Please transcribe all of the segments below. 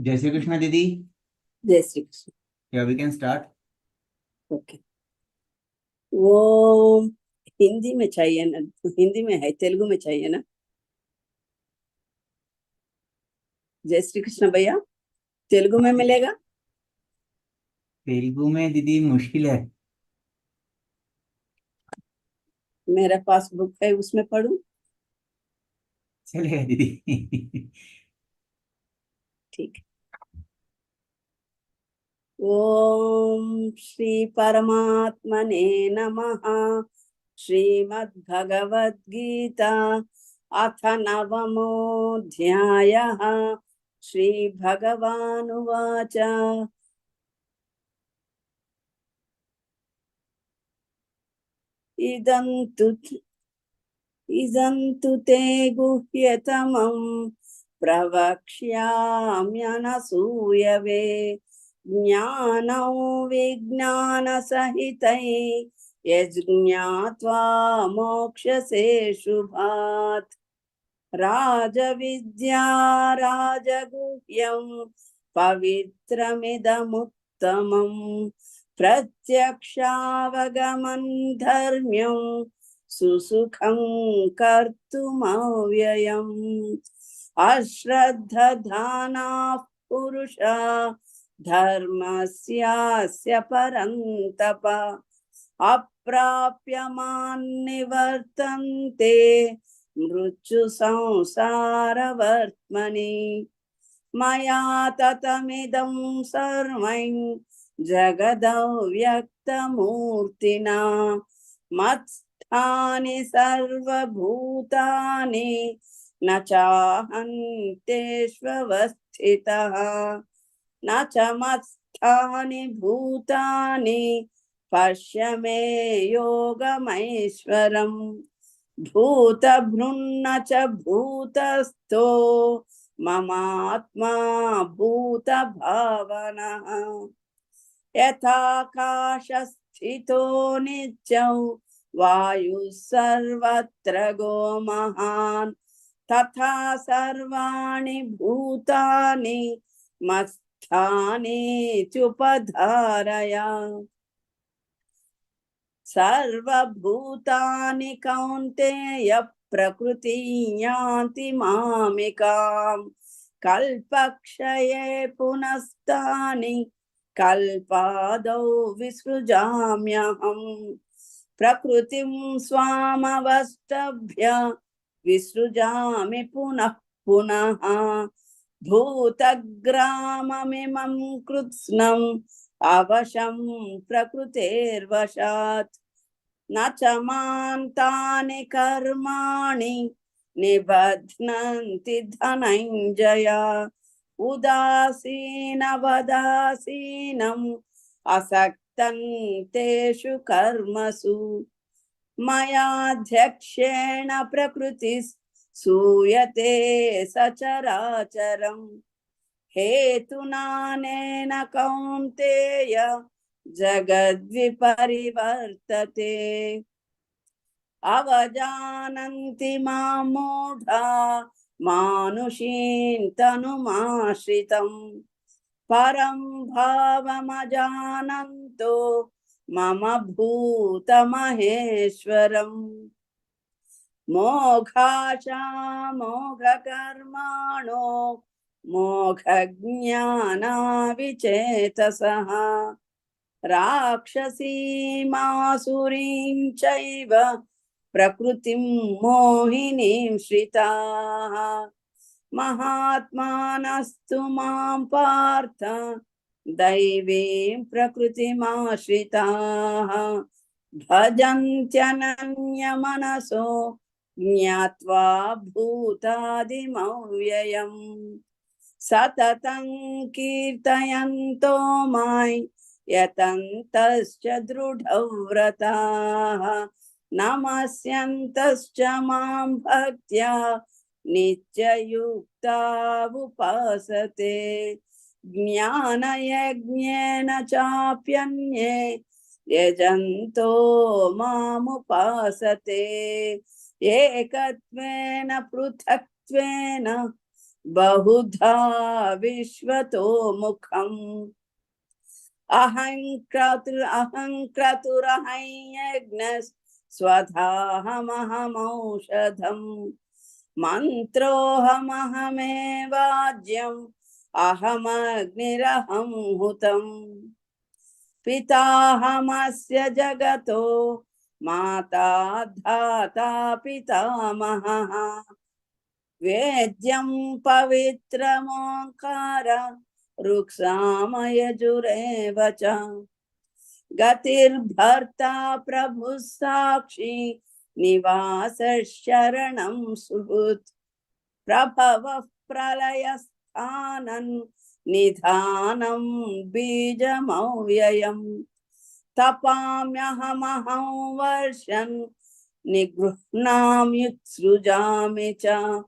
जय श्री कृष्ण दीदी। जय श्री कृष्ण। या वी कैन स्टार्ट ओके वो हिंदी में चाहिए ना हिंदी में है तेलुगु में चाहिए ना? जय श्री कृष्ण भैया तेलुगु में मिलेगा? तेलुगु में दीदी मुश्किल है। मेरा पास बुक है उसमें पढ़ू? चलेगा दीदी। ठीक। ओम श्री परमात्मने नमः। श्रीमद्भगवद्गीता अथ नवमोऽध्यायः। श्रीभगवानुवाच। इदं तु इदं तु ते गुह्यतमं प्रवक्ष्याम्यनसूयवे। ज्ञानौ विज्ञानसहितै यज्ञात्वा मोक्षसे शुभात्। राजविद्या राजगुह्यं पवित्रमिदमुत्तमम् प्रत्यक्षावगमन् धर्म्यं सुसुखं कर्तुमव्ययम्। अश्रद्धधानाः पुरुषा धर्मस्यास्य परन्तप अप्राप्यमान्निवर्तन्ते मृत्युसंसारवर्त्मनि। मया ततमिदं सर्वं जगदव्यक्तमूर्तिना। मत्स्थानि सर्वभूतानि न चाहन्तेष्वस्थितः। न च मत्स्थानि भूतानि पश्य मे योगमैश्वरम्। भूतभृन्न च भूतस्थो ममात्मा भूतभावनः। यथाकाशस्थितो नित्यौ वायुः सर्वत्र गो महान् तथा सर्वाणि भूतानि मत्स्थानि चुपधारय सर्वभूतानि कौन्तेय प्रकृति यान्ति मामिकाम् कल्पक्षये पुनस्तानि कल्पादौ विसृजाम्यहम्। प्रकृतिं स्वामवष्टभ्य विसृजामि पुनः पुनः। भूतग्राममिमं कृत्स्नम् अवशं प्रकृतेर्वशात्। न च माँ तानि कर्माणि निबध्नन्ति धनञ्जय। उदासीनवदासीनम् कर्मसु। मयाध्यक्षेण प्रकृतिः सूयते सचराचरम् हेतुनानेन कौन्तेय जगद्विपरिवर्तते अवजानन्ति मां मूढा मानुषीं तनुमाश्रितम् परं भावमजानन्तो मम भूतमहेश्वरम् మోఘాశా మోఘకర్మాణో మోఘజ్ఞానా విచేతస రాక్షసీమాసురీం చైవ ప్రకృతిం మోహినీం శ్రితా. మహాత్మానస్తు మాం పార్థ దైవీం ప్రకృతిమాశ్రితా. భజంత్యనన్యమనసో జ్ఞావా భూతాదిమవ్యయం సతతం కీర్తయంతో మాయ్ యతంతశ్చ దృఢవ్రతా నమస్యంతశ్చ మాం భక్త్యా నిత్యయుక్తావుపాసతే జ్ఞానయజ్ఞేన చాప్యన్యే యజంతో మాముపాసతే एकत्वेन, पृथक्त्वेन, बहुधा विश्वतो मुखम्। अहं क्रतुर् अहं क्रतुरहं यज्ञ स्वधाहमहमौषधम्। मन्त्रोऽहमहमेवाज्यम्, अहमग्निरहं हुतम्। पिताहमस्य जगतो माता धाता पितामहः। वेद्यं पवित्रमोङ्कार रुक्सामयजुरेव च। गतिर्भर्ता प्रभुः साक्षी निवासशरणं सुहृत्। प्रभवः प्रलयस्थानन्, निधानं बीजमव्ययम्। तपाम्यहमहं वर्षन् निगृह्णाम्युत्सृजामि च।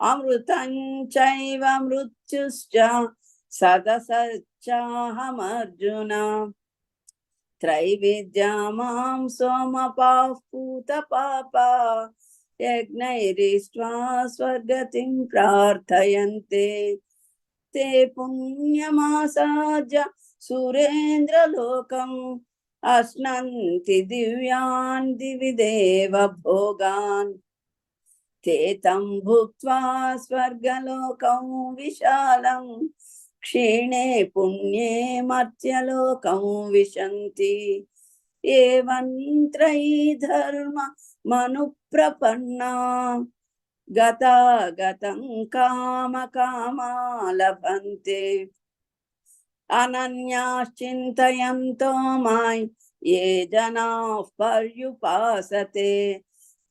अमृतं चैव मृत्युश्च सदसच्चाहमर्जुन। त्रैविद्या माँ सोमपाः पूतपापा यज्ञैरिष्ट्वा स्वर्गतिं प्रार्थयन्ते। ते पुण्यमासाद्य सुरेन्द्रलोकम् अश्नन्ति दिव्यान् दिवि देव भोगान् ते तं भुक्त्वा स्वर्गलोकं विशालं क्षीणे पुण्ये मर्त्यलोकं विशन्ति एवं त्रयी धर्म मनुप्रपन्ना गता गतं कामकामा लभन्ते अनन्याश्चिन्तयन्तो माँ, ये जनाः पर्युपासते।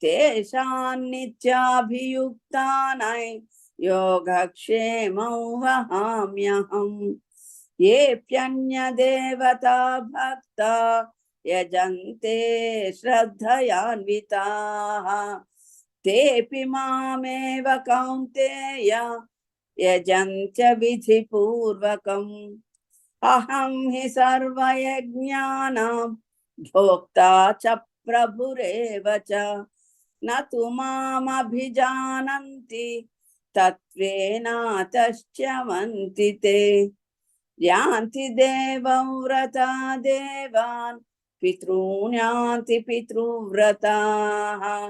तेषां नित्याभियुक्तानां योगक्षेमौ वहाम्यहम्। येऽप्यन्यदेवता भक्ता, यजन्ते श्रद्धयान्विताः। तेऽपि मामेव कौन्तेय यजन्त्य विधिपूर्वकम् अहं हि सर्वयज्ञानां भोक्ता च प्रभुरेव च। न तु मामभिजानन्ति ते। यान्ति देवं व्रता देवान्, पितॄण्यान्ति पितृव्रताः।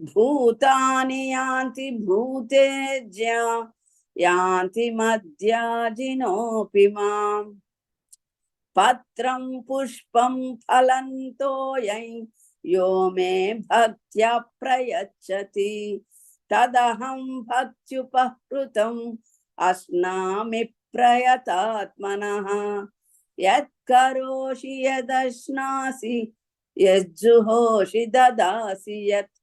भूतानि यान्ति भूतेज्या, यान्ति मद्याजिनोऽपि माम्। पत्रं पुष्पं फलं तोयं, यो मे भक्त्या प्रयच्छति। तदहं भक्त्युपहृतम्, अस्नामि प्रयतात्मनः। यत्करोषि यदश्नासि, यज्जुहोषि ददासि यत्।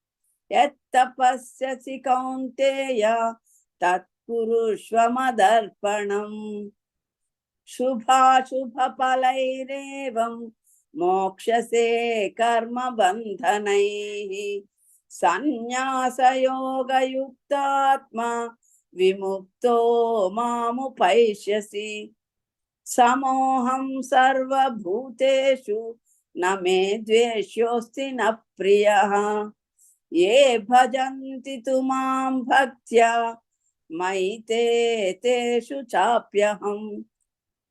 यत्तपस्यसि कौन्तेय तत्कुरुष्व मदर्पणम् शुभाशुभफलैरेवं मोक्षसे कर्मबन्धनैः सन्न्यासयोगयुक्तात्मा विमुक्तो मामुपैष्यसि। समोऽहं सर्वभूतेषु न मे द्वेष्योऽस्ति न प्रियः। ये भजन्ति तु माँ भक्त्या, मयि ते तेषु चाप्यहम्।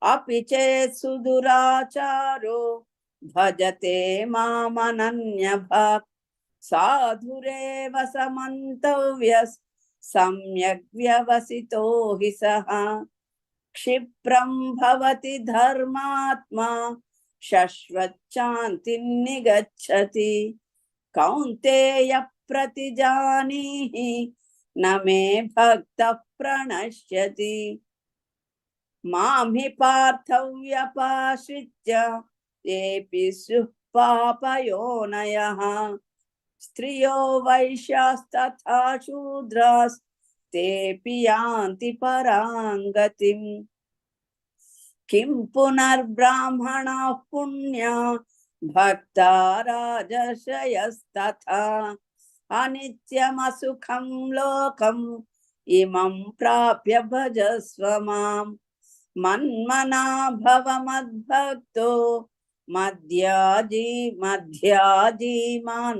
अपि चेत् सुदुराचारो भजते मामनन्यभाक्। साधुरेव समन्तव्यस्, सम्यग् व्यवसितो हि सः। क्षिप्रं भवति धर्मात्मा शश्वच्चान्तिं निगच्छति। कौन्तेय प्रतिजानीहि, न मे भक्तः प्रणश्यति। माँ हि पार्थव्यपाश्रित्य येऽपि स्युः स्त्रियो वैश्यास्तथा शूद्रास्तेऽपि यान्ति परां गतिम् पुनर्ब्राह्मणाः पुण्या, भक्ता राजर्षयस्तथा। अनित्यमसुखं लोकम्, इमं प्राप्य भजस्व माम्। मन्मना भव मद्भक्तो मध्याजी मध्याजी माँ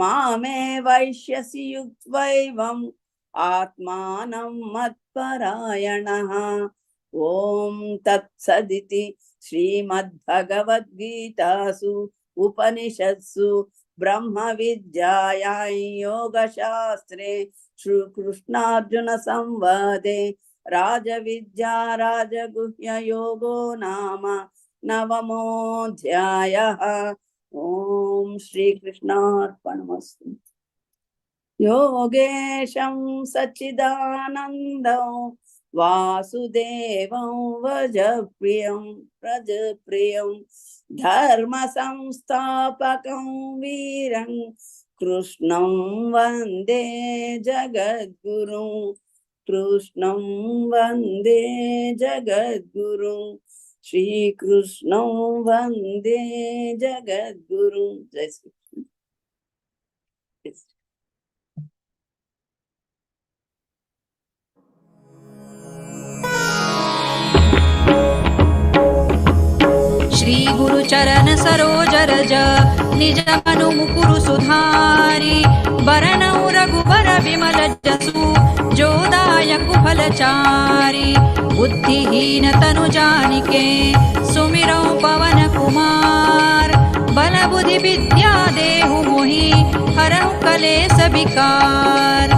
मामे वैश्यसि युक्त्वैवं आत्मानं मत्परायणः। ॐ तत्सदिति श्रीमद्भगवद्गीतासु उपनिषत्सु ब्रह्मविद्यायां योगशास्त्रे श्रीकृष्णार्जुनसंवादे राजविद्या राजगुह्ययोगो नाम नवमोऽध्यायः ॐ श्रीकृष्णार्पणमस्तु योगेशं सच्चिदानन्दं वासुदेवं वजप्रियं व्रजप्रियं धर्मसंस्थापकं वीरं कृष्णं वंदे जगद्गुरुं कृष्णं वंदे जगद्गुरुं। श्रीकृष्णं वंदे जगद्गुरुं। जय श्री నిజమను ముకురు సుధారి. భరణౌ రఘువర విమల జసు జోదాయకు ఫలచారి బుద్ధిహీన తను జానికే సుమిరౌ పవన కుమార్. బలబుద్ధి విద్యా దేహు మోహి హరహు కలే సబికార్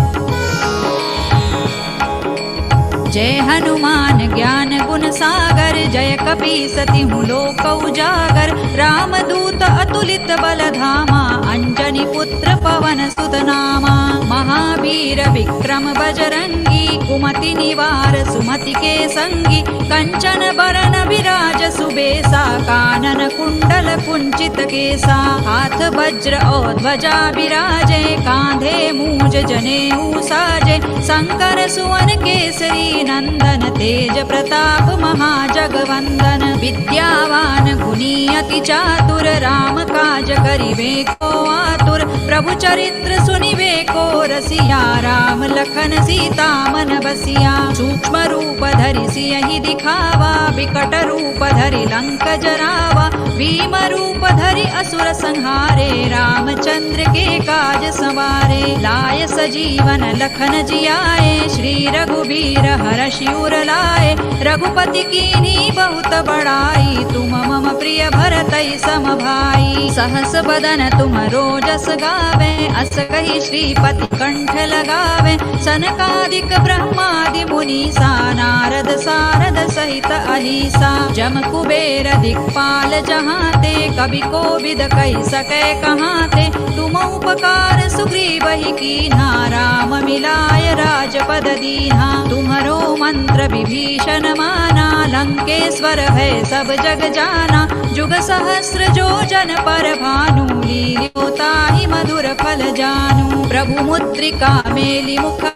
జయ హనుమాన్ ी सति मुलोकौ जागर रामदूत अतुलित बलधामा। अञ्जनि पुत्र पवन सुतनामा। महावीर विक्रम बजरङ्गी कुमति निवार सुमति के केसङ्गी कञ्चन बरन विराज सुबेसा। कानन कुण्डल कुञ्चित केसा। हाथ वज्र ध्वजा विराजे। कान्धे मूज जने ऊसाजे। शङ्कर सुवन केसरी नन्दन तेज प्रताप महाजगवन् महाजगवंदन विद्यावान गुणी अति चातुर राम काज करिबे को आतुर प्रभु चरित्र सुनिबे को रसिया राम लखन सीता मन बसिया सूक्ष्म रूप धरि सियहि दिखावा, विकट रूप धरि लंक जरावा, भीम रूप धरि असुर संहारे, रामचंद्र के काज सवारे, लाय सजीवन लखन जियाए, श्री रघुबीर हर शिवर लाए, रघुपति कीनी बहुत बड़ाई तुम मम प्रिय भरतई सम भाई। सहस बदन तुम रोजस गावे, अस कही श्रीपति कंठ लगावे। सनकादिक ब्रह्मादि मुनीसा नारद सारद सहित अहिसा। जम कुबेर दिक्पाल जहाँ ते कवि को विद कही सके कहाँ ते तुम उपकार सुग्रीव ही कीन्हा, राम मिलाय राजपद दीना तुम्हरो मंत्र विभीषण माना, लंकेश्वर है सब जग जाना, जुग सहस्र जो जन पर भानु। लील्योता ही मधुर फल जानू। प्रभु मुद्रिका मेली मुख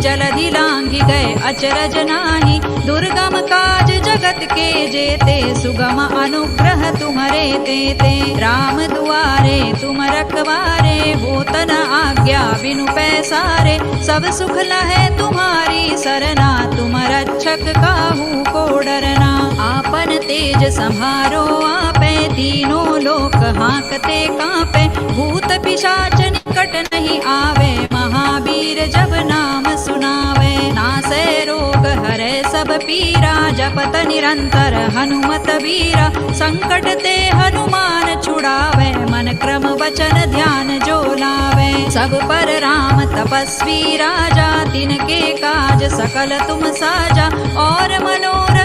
जलधि लांघि गए अचरज नाही दुर्गम काज जगत के जेते, सुगम अनुग्रह तुम्हारे तेते। राम दुआरे तुम रखवारे होत न आज्ञा बिनु पैसारे। सब सुख लहे तुम्हारी, सरना तुम रक्षक काहू को डरना। तेज संहारो आपे, तीनों लोक हाकते कांपे। भूत पिशाच निकट नहीं आवे, महावीर जब नाम सुनावे। नासे रोग हरे सब पीरा, जपत निरंतर हनुमत वीरा। संकट ते हनुमान छुड़ावे, मन क्रम वचन ध्यान जो लावे। सब पर राम तपस्वी राजा, तिनके काज सकल तुम साजा। और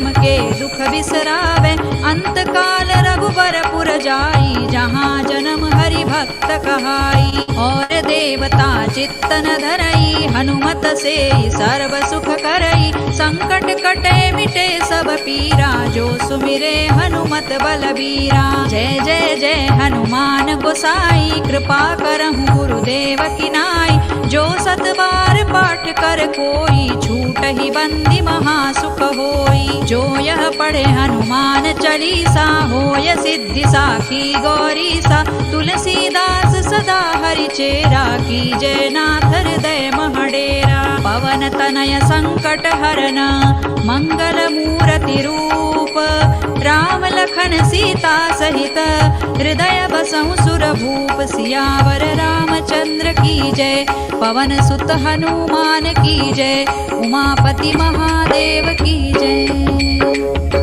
के दुख बिसरावे। अंतकाल रघुबर पुर जाई जहाँ जन्म हरि भक्त कहाई। और देवता चित्तन धरई हनुमत से सर्व सुख करई। संकट कटे मिटे सब पीरा जो सुमिरे हनुमत बलबीरा। जय जय जय हनुमान गोसाई कृपा करहु गुरुदेव की नाई। जो सतबार पाठ कर कोई छूट ही बंदी महासुख होई। जो यह पढ़े हनुमान चालीसा होय सिद्धि साखी गौरी सा तुलसीदास सदा हरिचेरा की जय नाथ हृदय महडेरा। पवन तनय संकट हरन मंगल मूरति रूप। राम लखन सीता सहित हृदय बसहु सुरभूप। सियावर रामचंद्र की जय पवन सुत हनुमान की जय उमापति महादेव की जय।